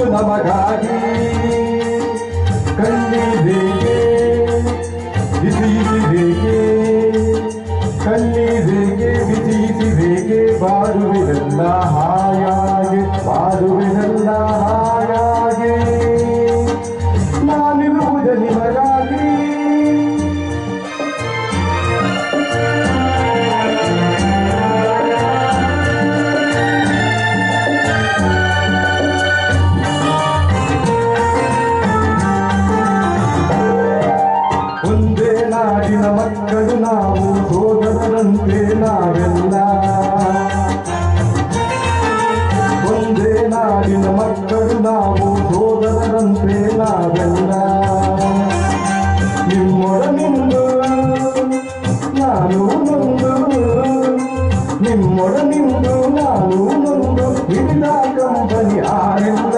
ಕನಸು ನಮಗಾಗಿ ಕಣ್ಣಿದೇಕೆ ಬಿಸಿಯಿಸಿದೇಕೆ ಕಣ್ಣಿದೇಕೆ ಬಿಸಿಯಿಸಿದೇಕೆ ಬಾರುವಿನಲ್ಲ ಹಾಯಾಗೆ ಬಾರುವಿನಲ್ಲ ಹಾಯಾಗೆ. ನಾನಿರುವುದ ನಿಮಗ ಮಕ್ಕಳು ನಾವು ಸೋದರರಂತೆ ನಾವೆಲ್ಲ ಒಂದೇ ನಾಡಿನ ಮಕ್ಕಳು ನಾವು ಸೋದರರಂತೆ ನಾವೆಲ್ಲ ನಿಮ್ಮೊಡನಿಂದು ನಾನು ನೊಂದು ನಿಮ್ಮೊಡನಿಂದು ನಾನು ನೊಂದು ಹಿಡಿದ ಕಂಪನಿ ಆರಿಲ್ಲ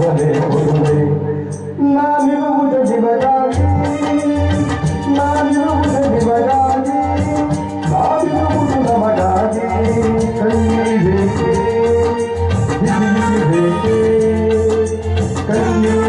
कन्या